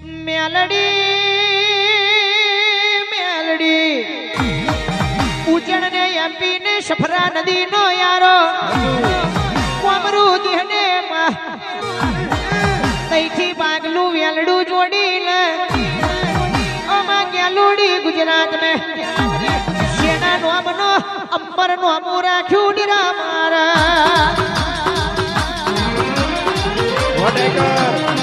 મેલડી મેલડી. ઉજણ ને ને સફરા નદી નો યારો. કોમરું દેહને તૈથી પાગલું વેલડું જોડી લે ઓમાં ગેલુડી ગુજરાત મે સેના નોમનો અંબર નોમું રાખ્યું નિરા મારા વડેકર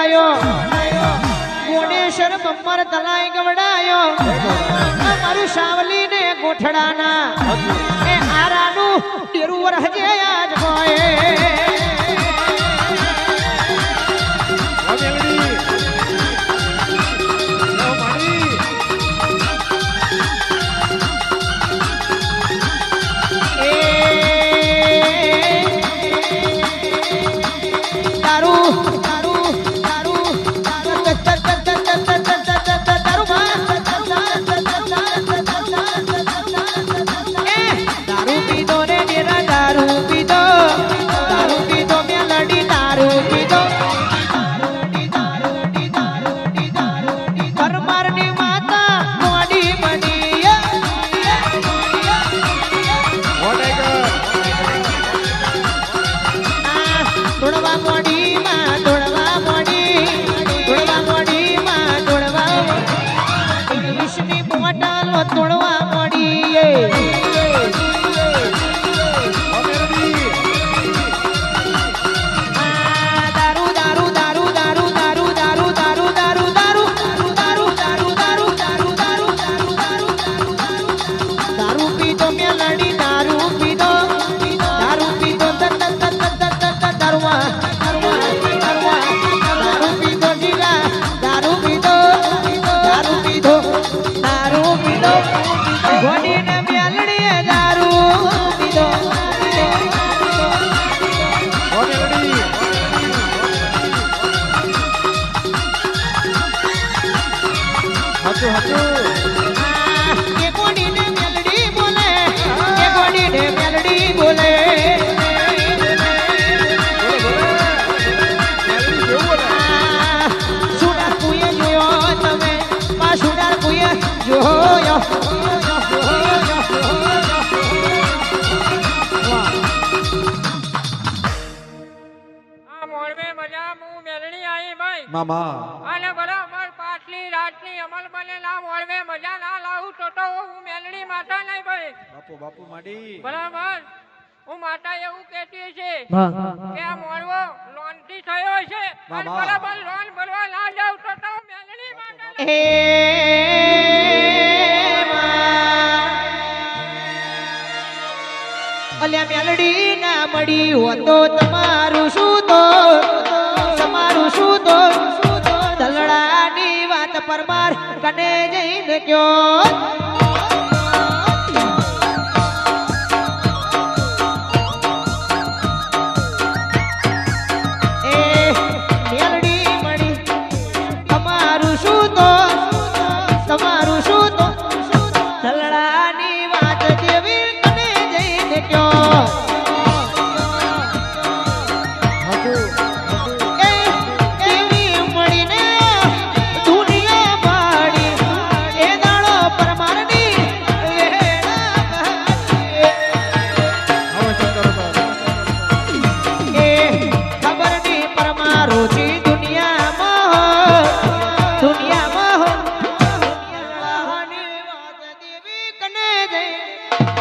ગવડાયો ગોણેશ્વર બમ્બર તલાય ગવડાયો મારું સાવલી ને ગોઠડાના. એ આરાનું ડેરું વરહજે આજ હોય. હાચું હાચું એ બોલે. એ કોડીને મેલડી સુડાર કુએ જોયો તમે. પા સુડાર કુએ મામા. ના મજા ના લાવું તો તો હું મેલડી માતા નહીં ભાઈ. બાપુ બાપુ માડી બરાબર? હું માતા એવું કહેતી છે કે આ મોરવો લોનથી થયો છે. બરાબર લોન ભરવા ના જાવ તો તો મેલડી માતા. અલ્યા મેલડી ના મળી હોતો તમારું શું મને જઈને કયો Thank you.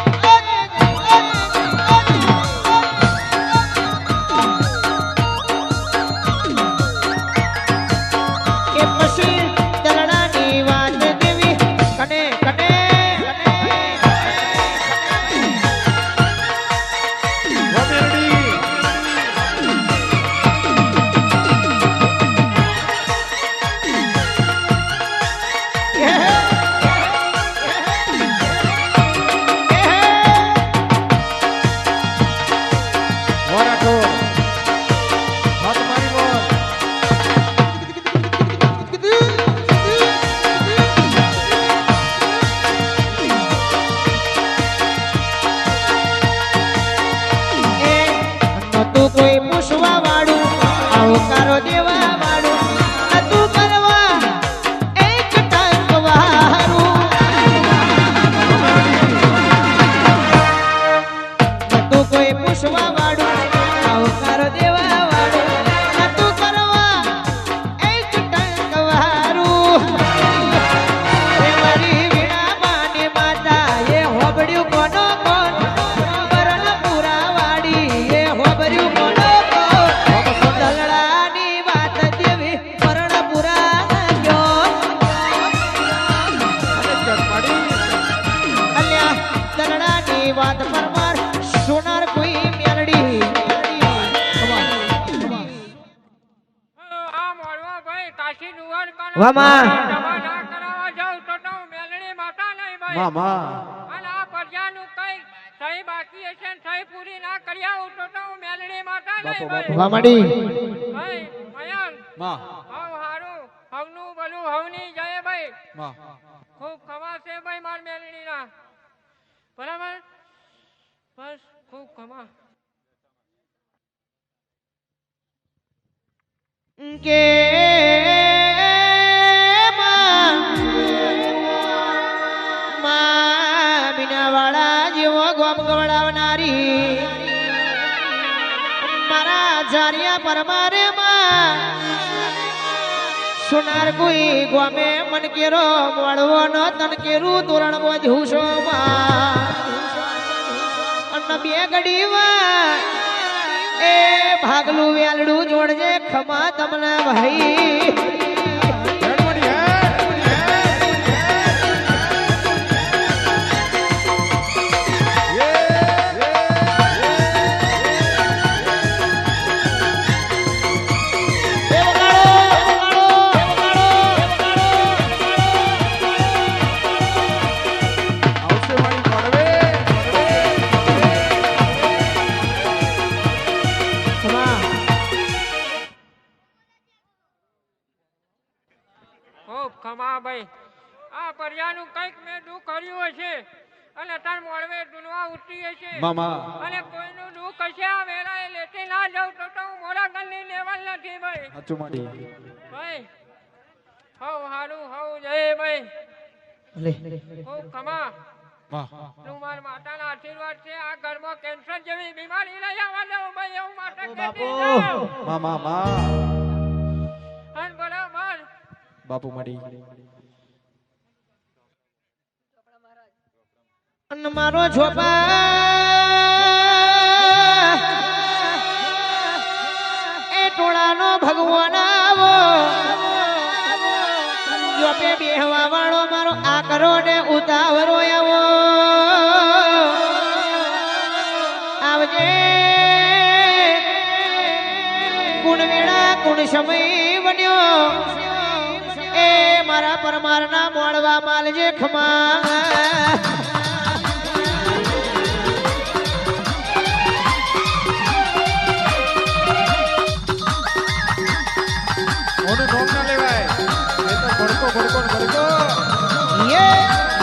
રડવા માંડી ખૂબ ખમા છે ભાઈ. માર મેલડી ના બરાબર? બસ ખૂબ ખમા મારે સુનાર કોઈ ગોમે મન કેરો મળવો ન તન કેરું તોરણ બોધું છો અન્ન બે ઘડી એ ભાગલું વેલડું જોડજે ખમા તમને ભાઈ ચુમાડી ભાઈ હવ હારું હવ જય ભાઈ. લે. ઓ કમા આ ઘરમાં કેન્સર જેવી બીમારી લઈ આવવાને એવું મારો. ઝોપા માથે બેહવા વાળો મારો આકરો ને ઉતાવરો આવો. આવજે. કુણ વેળા કુણ સમય બન્યો એ મારા પરમારના મોડવા માલજે ખમા Onu bomba ભડકો ભડકો ભડકો યે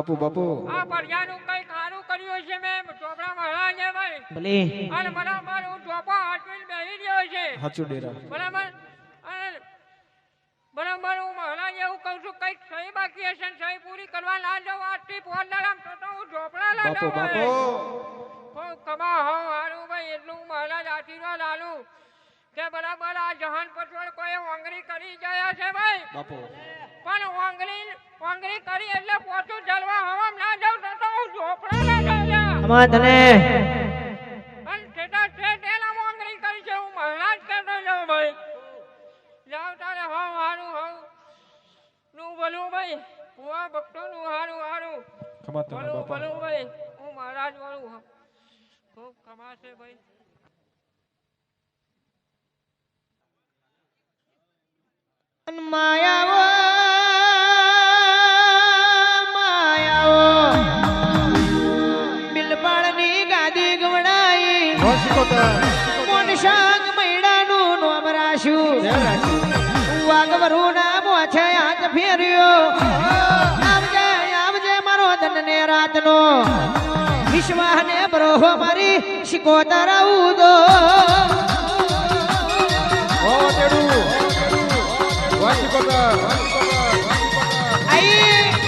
બાપુ બાપુ. આ પરજાનું કંઈક સારું કર્યું છે મેં ચોપડા મહારાજે ભાઈ. ભલે. અને બરાબર હું ચોપા હાથવીને બેહી રહ્યો છે. હાચું ડેરા. બરાબર? બરાબર હું મહારાજ એવું કહું છું કંઈક સહી બાકી હશે ને સહી પૂરી કરવા ના જાઉં. આજથી ફોન લડામ તો તો હું ઝોપડા લડામ બાપુ બાપુ. હું કમા હોઉં હારું ભાઈ એટલું હું મહારાજ આશીર્વાદ આલું કે બરાબર આ જહાન પછવાડ કોઈ ઓંગરી કરી ગયા છે ભાઈ. બાપુ. પણ ઓંગરી ઓંગરી કરી એટલે પોચું જલવા હવામ ના જાવ તો તો હું ઝોપડા ના જાવ અમાર તને પણ ઠેઠા છે તેના મોંગરી કરી છે હું મહારાજ કરતો જાઉં ભાઈ. જાવ તારે હવ હારું હવ. નું બોલું ભાઈ. હુઆ ભક્તો નું હારું. હારું બોલું બોલું ભાઈ. હું મહારાજ બોલું ખૂબ કમાશે ભાઈ. માયાવો વિશ્વાને બ્રોહો મારી શિકોતર ઉદો. હો તેડું હો સિકોતર હો સિકોતર આઈ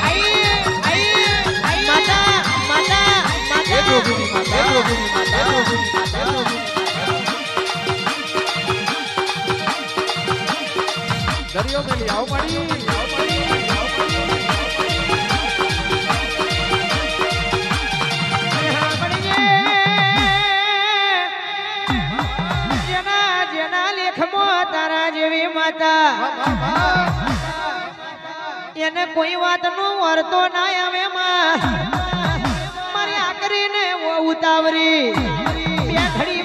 આઈ આઈ આઈ. માતા માતા એ માતા માતા એ જોગીની માતા એ જોગીની માતા એ જોગીની દરિયો મેલી આવ માડી એને કોઈ વાત નો વર્તો ના આવે મારી આકરીને ઉતાવરી બે ઘડી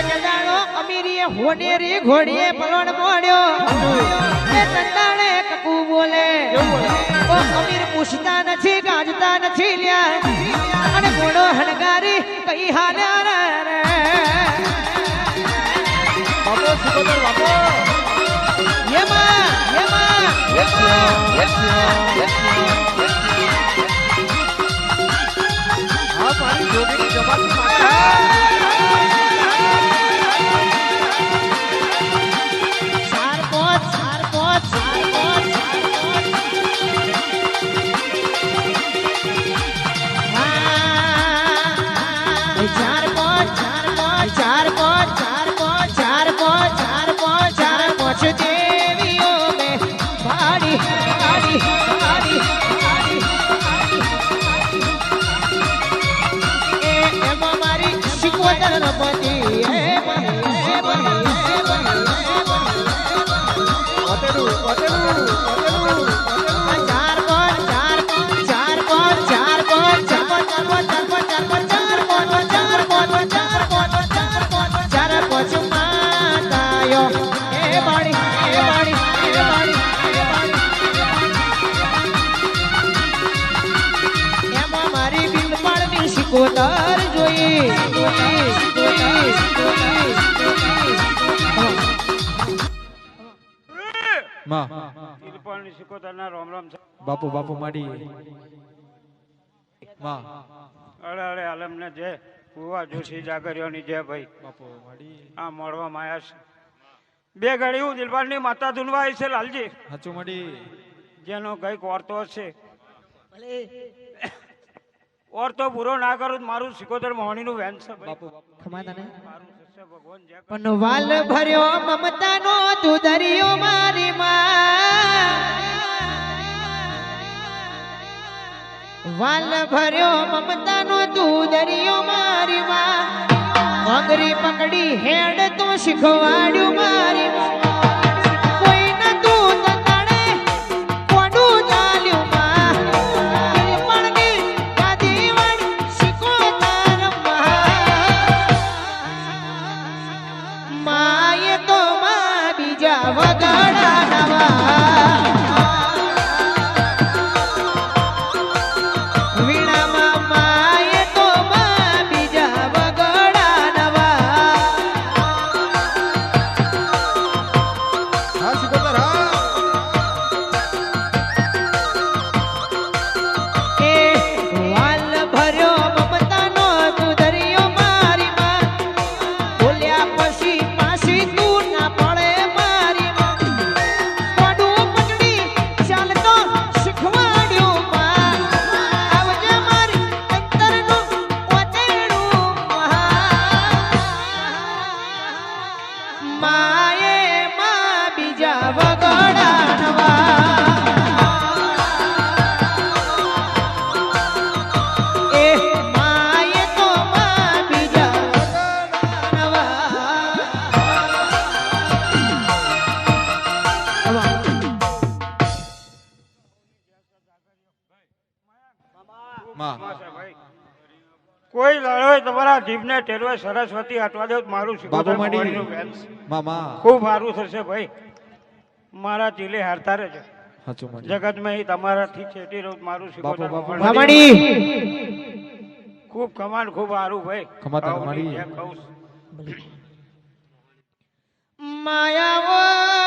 એક દાડો અમીરીએ હોનેરી ઘોડીએ પલોણ મોડ્યો. એ તંદાણે કકુ બોલે. ઓ અમીર પૂછતા નથી ગાજતા નથી લ્યા. અને ઘોડો હણગારી કઈ હાલે રે બાપો સુખદર બાપો. યમા યમા યમા યમા મારી পানি জমির জমা ছাড় পথ માં. તિરપાલની સિકોતરના રોમ રોમ છે. બાપુ બાપુ માડી. માં. અરે અરે આલમને જે કુવા જોશી જાગરીઓની જે ભાઈ. બાપુ માડી. આ મળવા માયા છે. બે ઘડી હું દિલબારની માતા ધૂનવા આવી છે લાલજી. હાચું માડી. જેનો કંઈક ઓરતો છે. ઓરતો પૂરો ના કરું તો મારું સિકોતર મોહણીનું વેન છે બાપુ ખમાતા ને મારું પણ વાલ ભર્યો મમતાનો તું દરિયો મારી માં. વાલ ભર્યો મમતાનો તું દરિયો મારી માં. પકડી હેડ તો શીખવાડ્યું મારી માં. વગડા નવા મારા જીભને ટેરવે સરસ્વતી હટવા દેવ મારું બાપુ માંડી મામા. ખૂબ સારું થશે ભાઈ. મારા ચીલે હારતા રહેજો. જગતમાં તમારાથી છેટી રહું મારું શીખવાડી ખૂબ કમાડ ખૂબ સારું ભાઈ. કમાતા માયા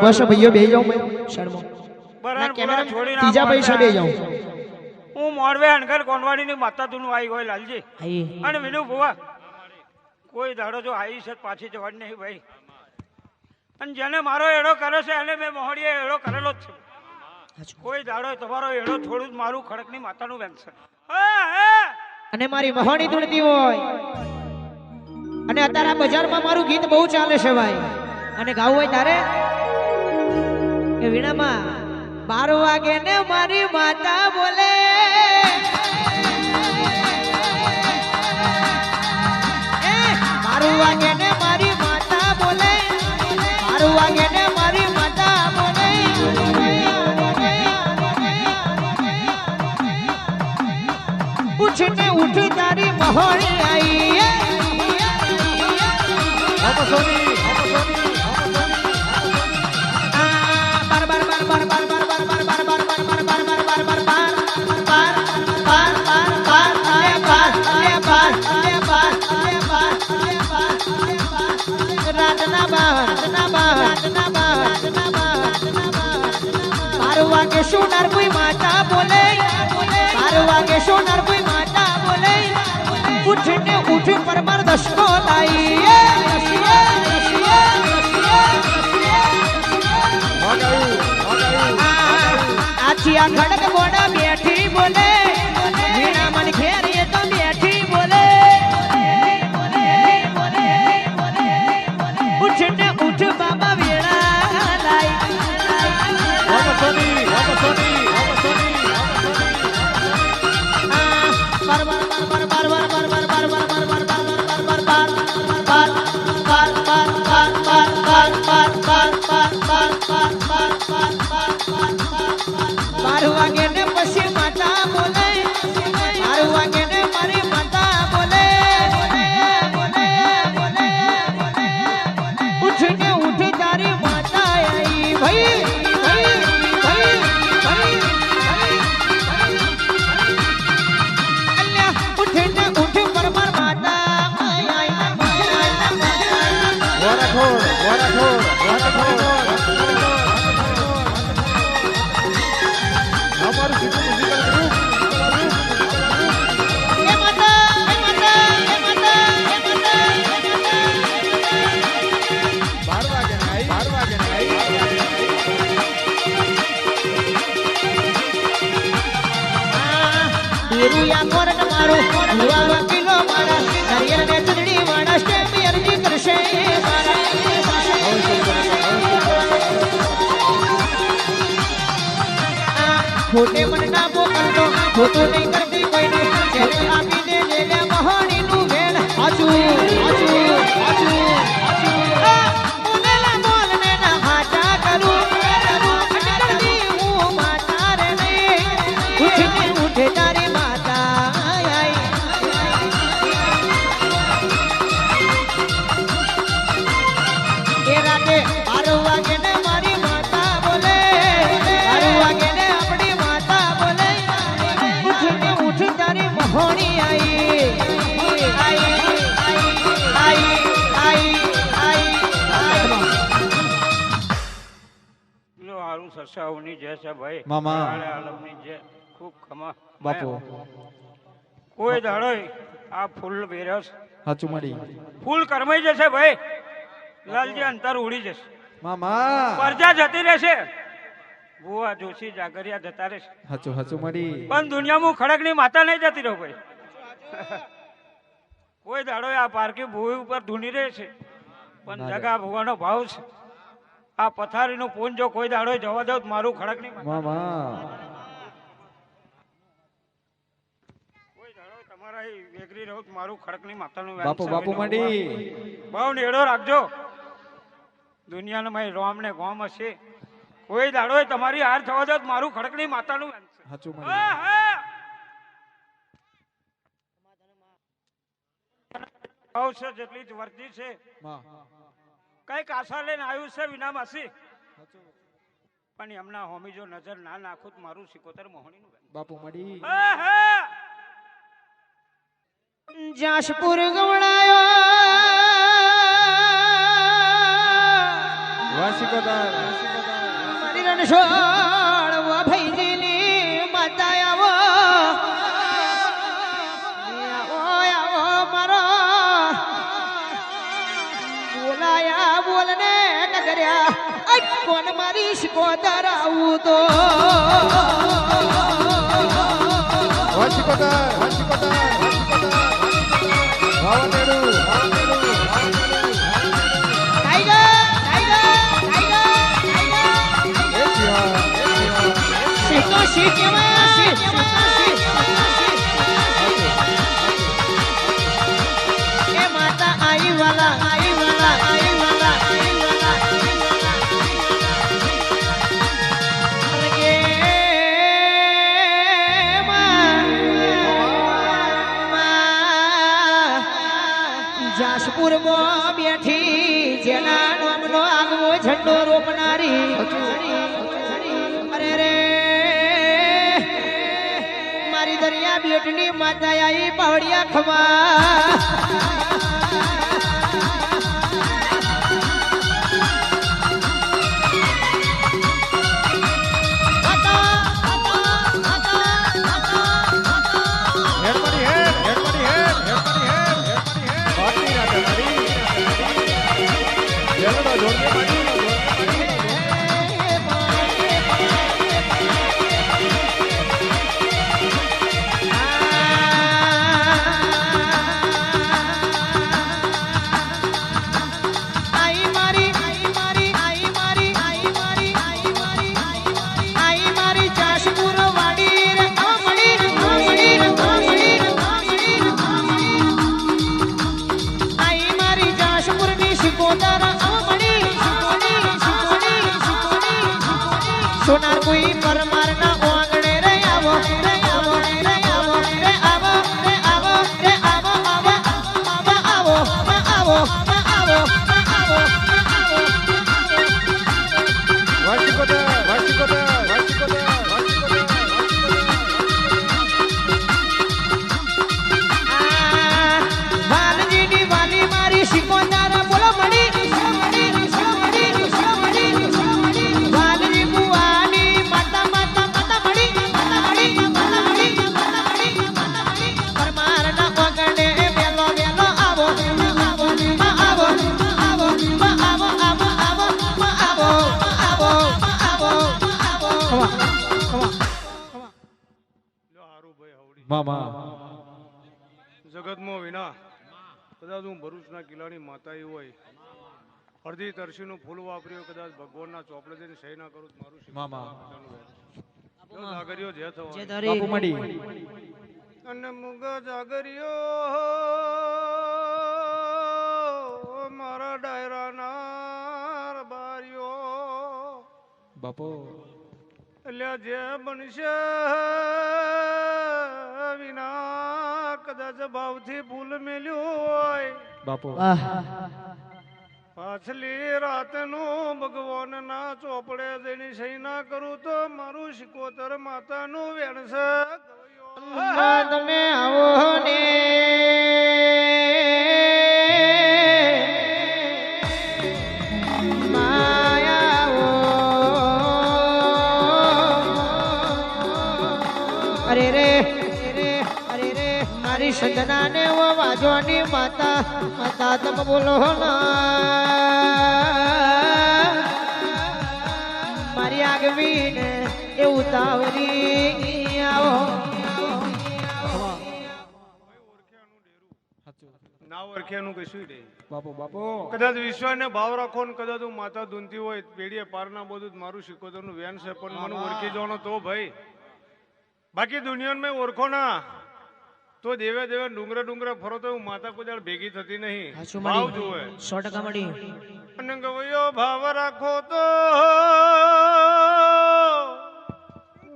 ઊભા છે ભાઈઓ બે જાઉં. શર્મો. ત્રીજા પૈસા બે જાઉં. હું મોરવે અણગર કોનવાડીની માતા તું આવી હોય લાલજી અને વિનુ ભુવા કોઈ દાડો જો આવી છે તો પાછી જવાની નહીં ભાઈ. અને જેને મારો એડો કર્યો છે એને મેં મોહડીએ એડો કરેલો જ છે. કોઈ દાડો તમારો એડો થોડું જ મારું ખડકની માતાનું બેન છે. હા, હા. અને મારી મહાણી ધૂણતી હોય. અને અત્યારે આ બજારમાં મારું ગીત બહુ ચાલે છે ભાઈ. અને ગાવું હોય તારે? એ વીણામાં બાર વાગે ને મારી માતા બોલે. બાર વાગે ને મારી માતા બોલે. બાર વાગે ને મારી માતા બોલે. ઉઠ તારી મહોળી આઈ. સોનાર કોઈ માતા બોલે બાર વાગે સોનાર કોઈ માતા બોલે ઉઠને ઉઠ પરમાર દશકો વાગાયું આછી આ ખડક બોડા બેઠી બોલે Thank you. હારું જય છે ભાઈ મામા. આલમની જય ખૂબ ખમા બાપુ. કોઈ દાડો આ ફૂલ બેરસ. હાચું મળી ફૂલ કરમાઈ જશે ભાઈ. લાલજી અંતર ઉડી જશે. મામા. પરજા જતી રહેશે. ભુવા જોશી જાગરિયા જતા રહેશે. હાચું હાચું મળી પણ દુનિયામાં ખડકની માતા નહીં જતી રહો ભાઈ. કોઈ દાડો આ પારકી ભૂમિ ઉપર ધૂની રહે છે. પણ જગા ભુવાનો ભાવ છે. આ પથારીનો પૂન જો કોઈ દાડો જવા દઉં મારું ખડક નહીં મામા. કોઈ તમારા વેગરી રહો તો મારું ખડકની માતાનું બાપુ બાપુ મળી બહુ નેડો રાખજો. દુનિયાનો ભાઈ રોમ ને ગોમ હશે. કોઈ દાડો તમારી હાર થવા દો તો મારું ખડકની માતાનું વેણ છે. સાચું જેટલી જ વર્તી છે. કંઈક આશા લઈને આવ્યું છે વિના માસી પણ એમના હોમી જો નજર ના નાખું તો મારું સિકોતર મોહણીનું વેણ. બાપુ મળી. હા, હા. જાશપુર ગવડાયો વાસિકોદાર મારી અટ કોણ મારી શિકોતર આવું તો? વાસિકોદાર વાસિકોદાર વાસિકોદાર વાવાનેડું વાવાનેડું બેટની માતા આઈ પાવડિયા ખવા ભાઈ હવડી જગતમાં વિના. કદાચ હું ભરૂચના કિલ્લાની માતા હોય. અડધી તરસીનું ફૂલ વાપર્યું કદાચ ભગવાનના ચોપડે જઈને સહી ના કરું મારું મામા. જો જે થવાનું. જે બાપુ ધરી મળી. અને મુગ જાગરીઓ મારા ડાયરાના બાપુ. એટલે જે બનશે વિના કદાચ ભાવથી ભૂલ મેલ્યું હોય. બાપુ. પાછલી રાતનું ભગવાનના ચોપડે જઈને સહી ના કરું તો મારું શિકોતર માતાનું વેણશે. માં તમે આવો ને. વાજવાની માતા માતા તમ બોલો ના. મારી આગવી ને એ ઉતાવળી આવો. ના ઓળખ્યાનું કશું નહીં બાપુ બાપુ. કદાચ વિશ્વાસને ભાવ રાખો ને કદાચ હું માતા ધૂનતી હોય પેઢીએ પારના બધું જ મારું શિકોતરનું વેન છે પણ મને ઓળખી જવાનો તો ભાઈ બાકી દુનિયામાં મેં ઓળખો ના. તો દેવે દેવે ડુંગરા ડુંગરા ફરો તો હું માતા કોઈ ભેગી થતી નહીં. ભાવ જોવે સો ટકા મળી અને ગવયો ભાવ રાખો તો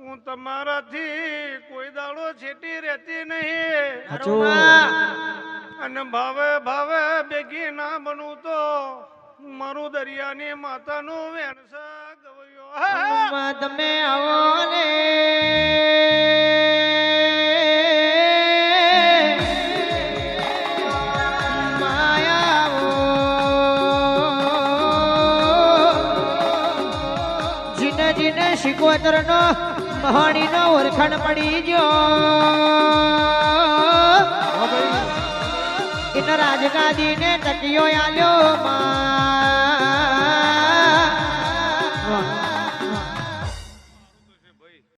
હું તમારાથી કોઈ દાડો છેટી રહેતી નહીં. અને ભાવે ભાવે ભેગી ના બનવું તો મારું દરિયાની માતાનું વેણસા ગવયો. તમે આવો ને. મહાણી નો ઓરખણ પડી જો એના રાજગાદી ને તકિયો આલ્યો માં